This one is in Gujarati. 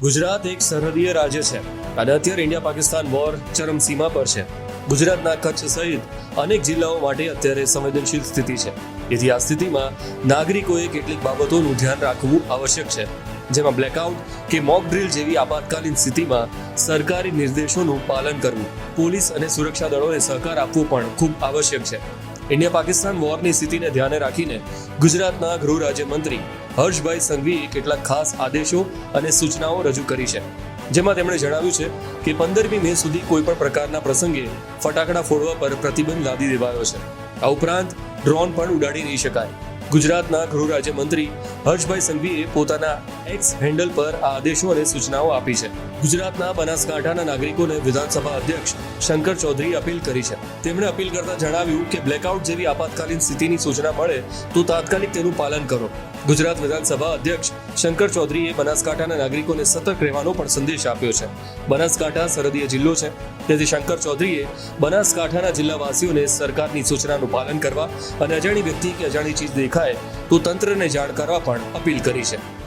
ગુજરાત એક સરહદીય રાજ્ય છે. અને અત્યારે ઇન્ડિયા પાકિસ્તાન વોર ચરમસીમા પર છે. ગુજરાતના કચ્છ સહિત અનેક જિલ્લાઓ માટે અત્યારે સંવેદનશીલ સ્થિતિ છે. તેથી આ સ્થિતિમાં નાગરિકોએ કેટલીક બાબતોનું ધ્યાન રાખવું આવશ્યક છે. જેમાં બ્લેકઆઉટ કે મોક ડ્રીલ જેવી આપાતકાલીન સ્થિતિમાં સરકારી નિર્દેશોનું પાલન કરવું, પોલીસ અને સુરક્ષા દળોને સહકાર આપવો પણ ખૂબ આવશ્યક છે. ઇન્ડિયા પાકિસ્તાન વોરની સ્થિતિને ધ્યાને રાખીને ગુજરાતના ગૃહ રાજ્યમંત્રી હર્ષભાઈ સંઘવીએ કેટલાક ખાસ આદેશો અને સૂચનાઓ રજૂ કરી છે. જેમાં તેમણે જણાવ્યું છે કે પંદરમી મે સુધી કોઈપણ પ્રકારના પ્રસંગે ફટાકડા ફોડવા પર પ્રતિબંધ લાદી દેવાયો છે. આ ઉપરાંત ડ્રોન પણ ઉડાડી નહીં શકાય. ગુજરાતના ગૃહ રાજ્યમંત્રી હર્ષભાઈ સંઘવીએ પોતાના એક્સ હેન્ડલ પર આ આદેશો અને સૂચનાઓ આપી છે. ગુજરાતના બનાસકાંઠાના નાગરિકોને વિધાનસભા અધ્યક્ષ શંકર ચૌધરીએ અપીલ કરી છે. તેમણે અપીલ કરતા જણાવ્યું કે બ્લેકઆઉટ જેવી આપાતકાલીન સ્થિતિની સૂચના મળે તો તાત્કાલિક તેનું પાલન કરો. ગુજરાત વિધાનસભા અધ્યક્ષ શંકર ચૌધરીએ બનાસકાંઠાના નાગરિકોને સતર્ક રહેવાનો પણ સંદેશ આપ્યો છે. બનાસકાંઠા સરહદીય જિલ્લો છે. તેથી શંકર ચૌધરીએ બનાસકાંઠાના જિલ્લાવાસીઓને સરકારની સૂચનાનું પાલન કરવા અને અજાણી વ્યક્તિ કે અજાણી ચીજ દેખાય તો તંત્રને જાણ કરવા પણ અપીલ કરી છે.